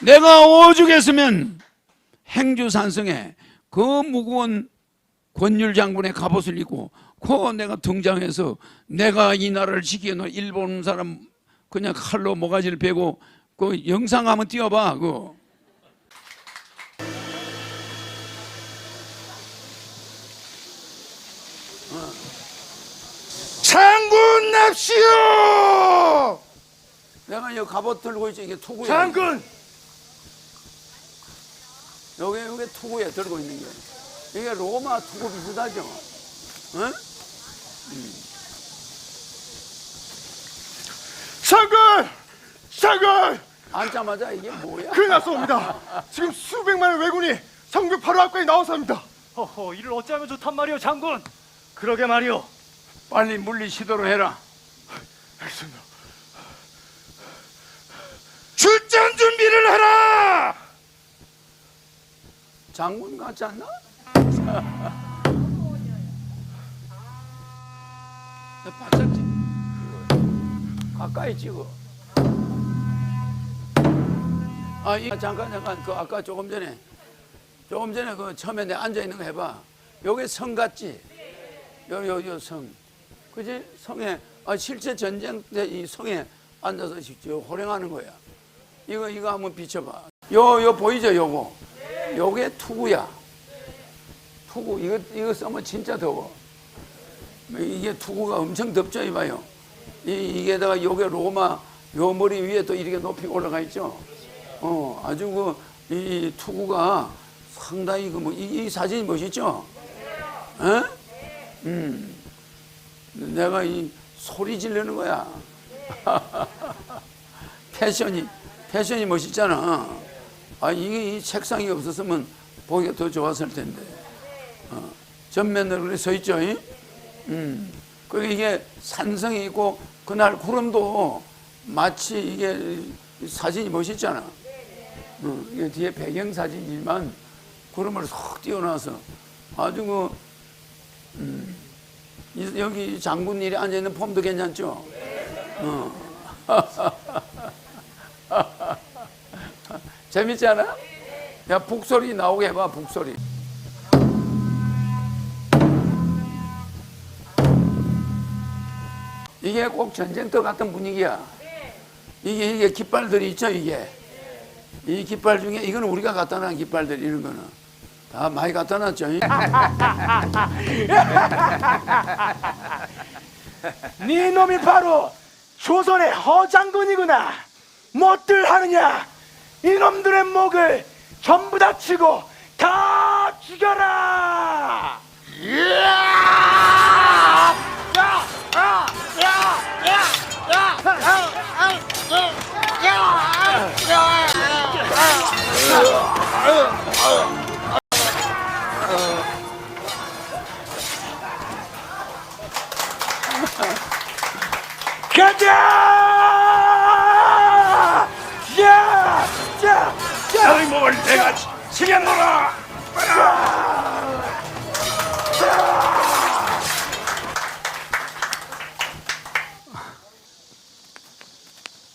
내가 오죽했으면 행주산성에 그 무거운 권율 장군의 갑옷을 입고 그 내가 등장해서 내가 이 나라를 지키는 일본 사람 그냥 칼로 모가지를 베고 그 영상 한번 띄워봐 그 장군 납시오! 내가 이 갑옷 들고 있지 이게 투구야 장군! 요게 요게 투구에 들고 있는 게 이게 로마 투구 비슷하죠 응? 장군! 장군! 앉자마자 이게 뭐야 큰일 났습니다. 지금 수백만의 왜군이 성벽 바로 앞까지 나와서입니다. 허허 이를 어찌하면 좋단 말이오 장군 그러게 말이오 빨리 물리 시도를 해라 알겠습니다. 출전 준비를 해라! 장군 같지 않나? 나 바짝 찍 가까이 찍어. 아, 이 잠깐 잠깐 그 아까 조금 전에 조금 전에 그 처음에 내 앉아 있는 거 해봐. 요게 성 같지? 요 요 요 성. 그지? 성에 아 실제 전쟁 때 이 성에 앉아서 호령하는 거야. 이거 이거 한번 비춰봐. 요 요 보이죠? 요거. 요게 투구야. 투구 이거 이거 쓰면 진짜 더워. 이게 투구가 엄청 덥죠 이봐요. 이 이게다가 요게 로마 요 머리 위에 또 이렇게 높이 올라가 있죠. 어 아주 그 이 투구가 상당히 그뭐이 이 사진이 멋있죠. 에? 음. 내가 이 소리 지르는 거야. 패션이 패션이 멋있잖아. 아 이게 이 책상이 없었으면 보기가 더 좋았을 텐데. 어, 전면으로 그래 서 있죠. 이? 음. 그리고 이게 산성이 있고 그날 구름도 마치 이게 사진이 멋있잖아. 어, 이게 뒤에 배경 사진이지만 구름을 쏙 띄워놔서 아주 그 음, 이- 여기 장군 일이 앉아 있는 폼도 괜찮죠. 어. 재밌지 않아? 야 북소리 나오게 해봐 북소리. 이게 꼭 전쟁터 같은 분위기야. 이게 이게 깃발들이 있죠 이게. 이 깃발 중에 이거는 우리가 갖다 놔 깃발들 이런 거는 다 많이 갖다 놨죠. 네 놈이 바로 조선의 허장군이구나 못들 하느냐 이놈들의 목을 전부 다 치고 다 죽여라 가자 내가 치겠노라!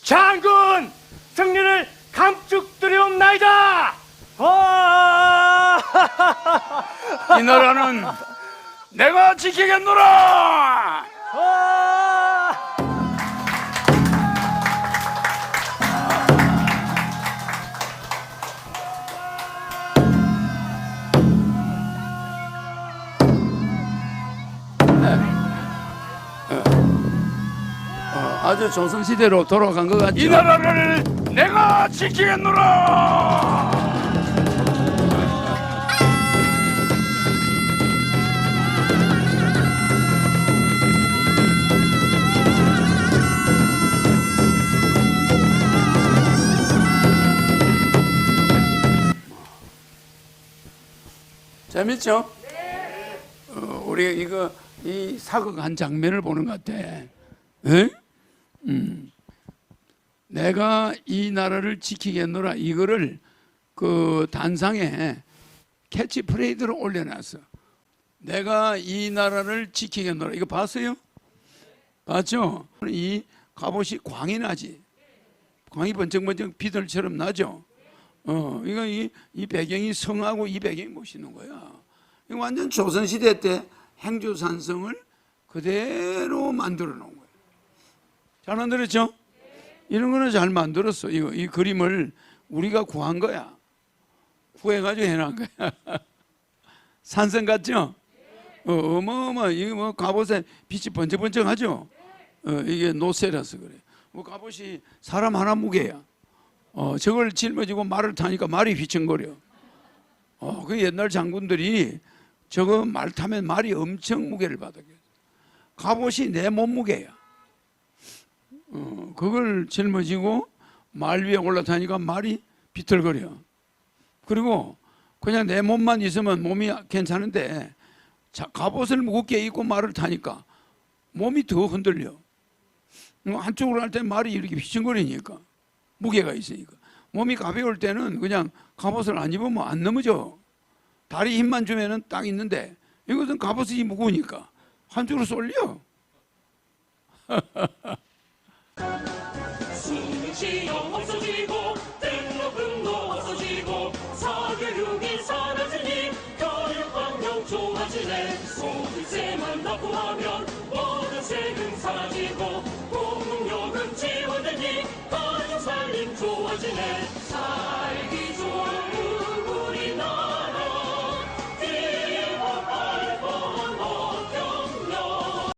장군 승리를 감축드리옵나이다 와! 이 나라는 내가 지키겠노라. 아주 조선시대로 돌아간 것 같죠. 이 나라를 내가 지키겠노라. 재밌죠? 어, 우리 이거 이 사극 한 장면을 보는 것 같아. 에? 음. 내가 이 나라를 지키겠노라 이거를 그 단상에 캐치프레이드로 올려놨어. 내가 이 나라를 지키겠노라 이거 봤어요? 봤죠? 이 갑옷이 광이 나지. 광이 번쩍번쩍 비둘처럼 나죠. 어, 이거 이, 이 배경이 성하고 이 배경이 멋있는 거야. 완전 조선 시대 때 행주산성을 그대로 만들어 놓은. 잘 만들었죠? 이런 거는 잘 만들었어. 이거 이 그림을 우리가 구한 거야. 구해가지고 해놓은 거야. 산성 같죠? 어, 어마어마 이거 뭐 갑옷에 빛이 번쩍번쩍하죠. 어, 이게 노쇠라서 그래. 뭐 갑옷이 사람 하나 무게야. 어, 저걸 짊어지고 말을 타니까 말이 휘청거려. 어, 그 옛날 장군들이 저거 말 타면 말이 엄청 무게를 받아. 갑옷이 내 몸무게야. 어, 그걸 짊어지고 말 위에 올라타니까 말이 비틀거려. 그리고 그냥 내 몸만 있으면 몸이 괜찮은데 자, 갑옷을 무겁게 입고 말을 타니까 몸이 더 흔들려. 뭐 한쪽으로 할 때 말이 이렇게 휘청거리니까 무게가 있으니까 몸이 가벼울 때는 그냥 갑옷을 안 입으면 안 넘어져. 다리 힘만 주면은 딱 있는데 이것은 갑옷이 무거우니까 한쪽으로 쏠려. 없어지고 등록금도 없어지고 사교육이 사라지니 교육환경 좋아지네. 소득세만 납부하면 모든 세금 사라지고 공공요금 지원되니 가족 살림 좋아지네. 살기